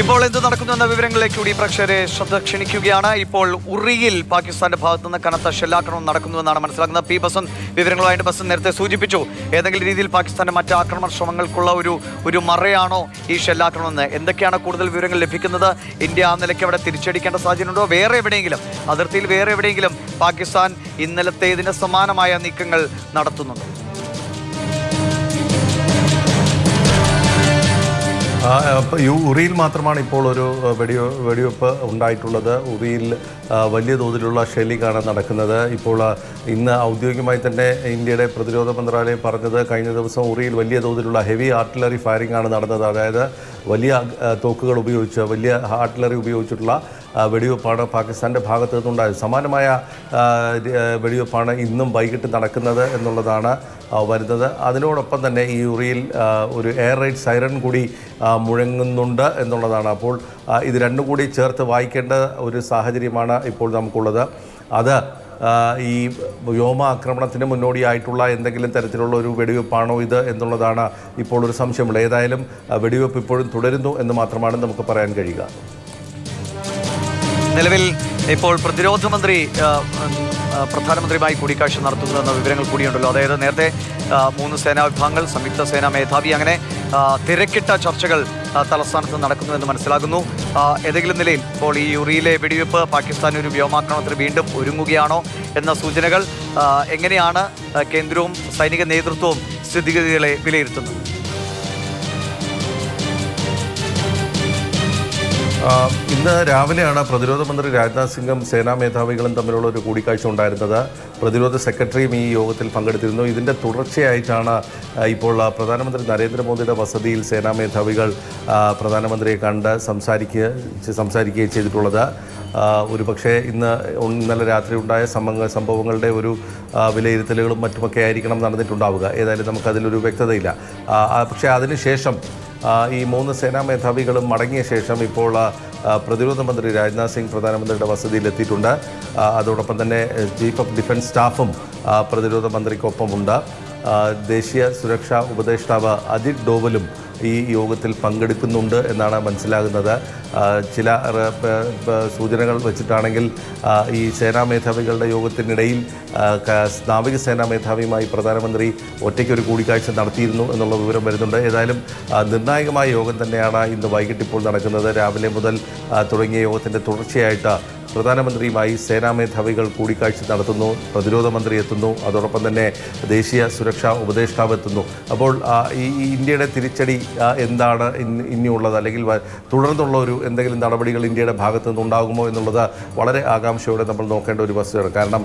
ഇപ്പോൾ എന്ത് നടക്കുന്നു എന്ന വിവരങ്ങളിലേക്ക് കൂടി പ്രേക്ഷകരെ ശ്രദ്ധ ക്ഷണിക്കുകയാണ്. ഇപ്പോൾ ഉറിയിൽ പാകിസ്ഥാന്റെ ഭാഗത്തു നിന്ന് കനത്ത ഷെല്ലാക്രമണം നടക്കുന്നുവെന്നാണ് മനസ്സിലാക്കുന്നത്. പി ബസൻ വിവരങ്ങളുമായിട്ട് ബസൻ നേരത്തെ സൂചിപ്പിച്ചു. ഏതെങ്കിലും രീതിയിൽ പാകിസ്ഥാന്റെ മറ്റ് ആക്രമണ ശ്രമങ്ങൾക്കുള്ള ഒരു ഒരു മറയാണോ ഈ ഷെല്ലാക്രമണം എന്ന്? എന്തൊക്കെയാണ് കൂടുതൽ വിവരങ്ങൾ ലഭിക്കുന്നത്? ഇന്ത്യ ആ നിലയ്ക്ക് അവിടെ തിരിച്ചടിക്കേണ്ട സാഹചര്യമുണ്ടോ? വേറെ എവിടെയെങ്കിലും അതിർത്തിയിൽ വേറെ എവിടെയെങ്കിലും പാകിസ്ഥാൻ ഇന്നലത്തേതിന് സമാനമായ നീക്കങ്ങൾ നടത്തുന്നുണ്ടോ? ഉറിയിൽ മാത്രമാണ് ഇപ്പോൾ ഒരു ആ, വെടിവെ വെടിവെപ്പ് ഉണ്ടായിട്ടുള്ളത്. ഉറിയിൽ വലിയ തോതിലുള്ള ഷെല്ലിങ്ങാണ് നടക്കുന്നത്. ഇപ്പോൾ ഇന്ന് ഔദ്യോഗികമായി തന്നെ ഇന്ത്യയുടെ പ്രതിരോധ മന്ത്രാലയം പറഞ്ഞത് കഴിഞ്ഞ ദിവസം ഉറിയിൽ വലിയ തോതിലുള്ള ഹെവി ആർട്ടിലറി ഫയറിംഗ് ആണ് നടന്നത്. അതായത് വലിയ തോക്കുകൾ ഉപയോഗിച്ച് വലിയ ആർട്ടിലറി ഉപയോഗിച്ചിട്ടുള്ള വെടിവെപ്പാണ് പാകിസ്ഥാന്റെ ഭാഗത്തു നിന്നുണ്ടായത്. സമാനമായ വെടിവെപ്പാണ് ഇന്നും വൈകിട്ട് നടക്കുന്നത് എന്നുള്ളതാണ് വരുന്നത്. അതിനോടൊപ്പം തന്നെ ഈ ഉറിയിൽ ഒരു എയർ റൈഡ് സൈറൺ കൂടി മുഴങ്ങുന്നുണ്ട് എന്നുള്ളതാണ്. അപ്പോൾ ഇത് രണ്ടും കൂടി ചേർത്ത് വായിക്കേണ്ട ഒരു സാഹചര്യമാണ് ഇപ്പോൾ നമുക്കുള്ളത്. അത് ഈ വ്യോമ ആക്രമണത്തിന് മുന്നോടിയായിട്ടുള്ള എന്തെങ്കിലും തരത്തിലുള്ള ഒരു വെടിവെപ്പാണോ ഇത് എന്നുള്ളതാണ് ഇപ്പോൾ ഒരു സംശയമുള്ളത്. ഏതായാലും വെടിവെപ്പ് ഇപ്പോഴും തുടരുന്നു എന്ന് മാത്രമാണ് നമുക്ക് പറയാൻ കഴിയുക. നിലവിൽ ഇപ്പോൾ പ്രതിരോധ മന്ത്രി പ്രധാനമന്ത്രിയുമായി കൂടിക്കാഴ്ച നടത്തുന്നു എന്ന വിവരങ്ങൾ കൂടിയുണ്ടല്ലോ. അതായത് നേരത്തെ മൂന്ന് സേനാ വിഭാഗങ്ങൾ സംയുക്ത സേനാ മേധാവി അങ്ങനെ തിരക്കിട്ട ചർച്ചകൾ തലസ്ഥാനത്ത് നടക്കുന്നുവെന്ന് മനസ്സിലാകുന്നു. ഏതെങ്കിലും നിലയിൽ ഇപ്പോൾ ഈ യുറിയിലെ വെടിവെപ്പ് പാകിസ്ഥാൻ ഒരു വ്യോമാക്രമണത്തിന് വീണ്ടും ഒരുങ്ങുകയാണോ എന്ന സൂചനകൾ എങ്ങനെയാണ് കേന്ദ്രവും സൈനിക നേതൃത്വവും സ്ഥിതിഗതികളെ വിലയിരുത്തുന്നത്? ഇന്ന് രാവിലെയാണ് പ്രതിരോധ മന്ത്രി രാജ്നാഥ് സിംഗും സേനാ മേധാവികളും തമ്മിലുള്ള ഒരു കൂടിക്കാഴ്ച ഉണ്ടായിരുന്നത്. പ്രതിരോധ സെക്രട്ടറിയും ഈ യോഗത്തിൽ പങ്കെടുത്തിരുന്നു. ഇതിന്റെ തുടർച്ചയായിട്ടാണ് ഇപ്പോൾ പ്രധാനമന്ത്രി നരേന്ദ്രമോദിയുടെ വസതിയിൽ സേനാ മേധാവികൾ പ്രധാനമന്ത്രിയെ കണ്ട് സംസാരിക്കുക സംസാരിക്കുകയും ചെയ്തിട്ടുള്ളത്. ഒരു പക്ഷേ ഇന്ന് ഇന്നലെ രാത്രി ഉണ്ടായ സംഭവ സംഭവങ്ങളുടെ ഒരു വിലയിരുത്തലുകളും മറ്റുമൊക്കെ ആയിരിക്കണം നടന്നിട്ടുണ്ടാവുക. ഏതായാലും നമുക്കതിലൊരു വ്യക്തതയില്ല. പക്ഷേ അതിനുശേഷം ഈ മൂന്ന് സേനാ മേധാവികളും മടങ്ങിയ ശേഷം ഇപ്പോൾ പ്രതിരോധ മന്ത്രി രാജ്നാഥ് സിംഗ് പ്രധാനമന്ത്രിയുടെ വസതിയിലെത്തിയിട്ടുണ്ട്. അതോടൊപ്പം തന്നെ ചീഫ് ഓഫ് ഡിഫൻസ് സ്റ്റാഫും പ്രതിരോധ മന്ത്രിക്കൊപ്പമുണ്ട്. ദേശീയ സുരക്ഷാ ഉപദേഷ്ടാവ് അജിത് ഡോവലും ഈ യോഗത്തിൽ പങ്കെടുക്കുന്നുണ്ട് എന്നാണ് മനസ്സിലാകുന്നത്. ചില സൂചനകൾ വെച്ചിട്ടാണെങ്കിൽ ഈ സേനാ മേധാവികളുടെ യോഗത്തിനിടയിൽ നാവികസേനാ മേധാവിയുമായി പ്രധാനമന്ത്രി ഒറ്റയ്ക്കൊരു കൂടിക്കാഴ്ച നടത്തിയിരുന്നു എന്നുള്ള വിവരം വരുന്നുണ്ട്. ഏതായാലും നിർണായകമായ യോഗം തന്നെയാണ് ഇന്ന് വൈകിട്ട് ഇപ്പോൾ നടക്കുന്നത്. രാവിലെ മുതൽ തുടങ്ങിയ യോഗത്തിന്റെ തുടർച്ചയായിട്ട് പ്രധാനമന്ത്രിയുമായി സേനാ മേധാവികൾ കൂടിക്കാഴ്ച നടത്തുന്നു പ്രതിരോധ മന്ത്രി എത്തുന്നു അതോടൊപ്പം തന്നെ ദേശീയ സുരക്ഷാ ഉപദേഷ്ടാവ് എത്തുന്നു. അപ്പോൾ ഈ ഇന്ത്യയുടെ തിരിച്ചടി എന്താണ് ഇനിയുള്ളത്? അല്ലെങ്കിൽ തുടർന്നുള്ള ഒരു എന്തെങ്കിലും നടപടികൾ ഇന്ത്യയുടെ ഭാഗത്തു നിന്നുണ്ടാകുമോ എന്നുള്ളത് വളരെ ആകാംക്ഷയോടെ നമ്മൾ നോക്കേണ്ട ഒരു വസ്തുതയാണ്. കാരണം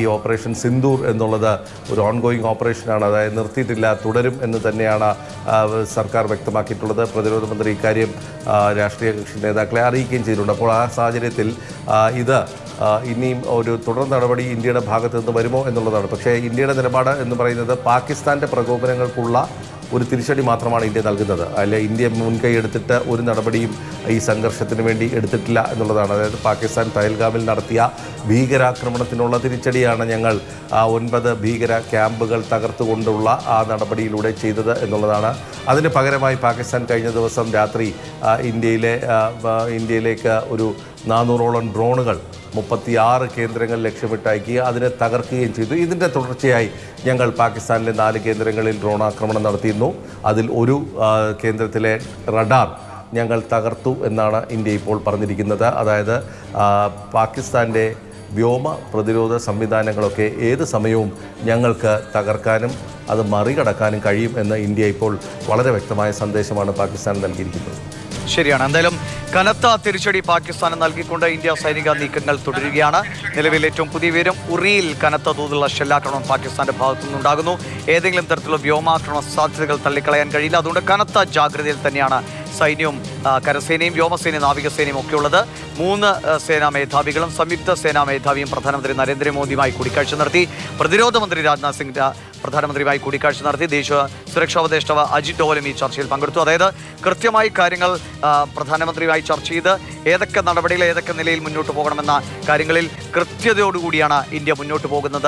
ഈ ഓപ്പറേഷൻ സിന്ദൂർ എന്നുള്ളത് ഒരു ഓൺഗോയിങ് ഓപ്പറേഷനാണ്. അതായത് നിർത്തിയിട്ടില്ല തുടരും എന്ന് തന്നെയാണ് സർക്കാർ വ്യക്തമാക്കിയിട്ടുള്ളത്. പ്രതിരോധ മന്ത്രി ഇക്കാര്യം രാഷ്ട്രീയ കക്ഷി നേതാക്കളെ അറിയിക്കുകയും ചെയ്തിട്ടുണ്ട്. അപ്പോൾ ആ സാഹചര്യത്തിൽ ഇത് ഇനിയും ഒരു തുടർ നടപടി ഇന്ത്യയുടെ ഭാഗത്ത് നിന്ന് വരുമോ എന്നുള്ളതാണ്. പക്ഷേ ഇന്ത്യയുടെ നിലപാട് എന്ന് പറയുന്നത് പാകിസ്ഥാന്റെ പ്രകോപനങ്ങൾക്കുള്ള ഒരു തിരിച്ചടി മാത്രമാണ് ഇന്ത്യ നൽകുന്നത്. അല്ലെ ഇന്ത്യ മുൻകൈ എടുത്തിട്ട് ഒരു നടപടിയും ഈ സംഘർഷത്തിന് വേണ്ടി എടുത്തിട്ടില്ല എന്നുള്ളതാണ്. അതായത് പാകിസ്ഥാൻ തയൽഗാമിൽ നടത്തിയ ഭീകരാക്രമണത്തിനുള്ള തിരിച്ചടിയാണ് ഞങ്ങൾ ആ ഒൻപത് ഭീകര ക്യാമ്പുകൾ തകർത്തുകൊണ്ടുള്ള ആ നടപടിയിലൂടെ ചെയ്തത് എന്നുള്ളതാണ്. അതിന് പകരമായി പാകിസ്ഥാൻ കഴിഞ്ഞ ദിവസം രാത്രി ഇന്ത്യയിലെ ഇന്ത്യയിലേക്ക് ഒരു നാനൂറോളം ഡ്രോണുകൾ മുപ്പത്തിയാറ് കേന്ദ്രങ്ങൾ ലക്ഷ്യമിട്ടയക്കി അതിനെ തകർക്കുകയും ചെയ്തു. ഇതിന്റെ തുടർച്ചയായി ഞങ്ങൾ പാകിസ്ഥാനിലെ നാല് കേന്ദ്രങ്ങളിൽ ഡ്രോൺ ആക്രമണം നടത്തിയിരുന്നു. അതിൽ ഒരു കേന്ദ്രത്തിലെ റഡാർ ഞങ്ങൾ തകർത്തു എന്നാണ് ഇന്ത്യ ഇപ്പോൾ പറഞ്ഞിരിക്കുന്നത്. അതായത് പാകിസ്ഥാന്റെ വ്യോമ പ്രതിരോധ സംവിധാനങ്ങളൊക്കെ ഏത് സമയവും ഞങ്ങൾക്ക് തകർക്കാനും അത് മറികടക്കാനും കഴിയും എന്ന് ഇന്ത്യ ഇപ്പോൾ വളരെ വ്യക്തമായ സന്ദേശമാണ് പാകിസ്ഥാൻ നൽകിയിരിക്കുന്നത്. ശരിയാണ്. എന്തായാലും കനത്ത തിരിച്ചടി പാകിസ്ഥാന് നൽകിക്കൊണ്ട് ഇന്ത്യ സൈനിക നീക്കങ്ങൾ തുടരുകയാണ്. നിലവിൽ ഏറ്റവും പുതിയ വിവരം ഉറിയിൽ കനത്ത തോതിലുള്ള ഷെല്ലാക്രമണം പാകിസ്ഥാന്റെ ഭാഗത്തു നിന്നുണ്ടാകുന്നു. ഏതെങ്കിലും തരത്തിലുള്ള വ്യോമാക്രമണ സാധ്യതകൾ തള്ളിക്കളയാൻ കഴിയില്ല. അതുകൊണ്ട് കനത്ത ജാഗ്രതയിൽ തന്നെയാണ് സൈന്യവും കരസേനയും വ്യോമസേനയും നാവികസേനയും ഒക്കെ ഉള്ളത് മൂന്ന് സേനാ മേധാവികളും സംയുക്ത സേനാ മേധാവിയും പ്രധാനമന്ത്രി നരേന്ദ്രമോദിയുമായി കൂടിക്കാഴ്ച നടത്തി. പ്രതിരോധ മന്ത്രി രാജ്നാഥ് സിംഗ് പ്രധാനമന്ത്രിയുമായി കൂടിക്കാഴ്ച നടത്തി. ദേശീയ സുരക്ഷാ ഉപദേഷ്ടാവ് അജിത് ഡോവലും ഈ ചർച്ചയിൽ പങ്കെടുത്തു. അതായത് കൃത്യമായി കാര്യങ്ങൾ പ്രധാനമന്ത്രിയുമായി ചർച്ച ചെയ്ത് ഏതൊക്കെ നടപടികൾ ഏതൊക്കെ നിലയിൽ മുന്നോട്ട് പോകണമെന്ന കാര്യങ്ങളിൽ കൃത്യതയോടുകൂടിയാണ് ഇന്ത്യ മുന്നോട്ട് പോകുന്നത്.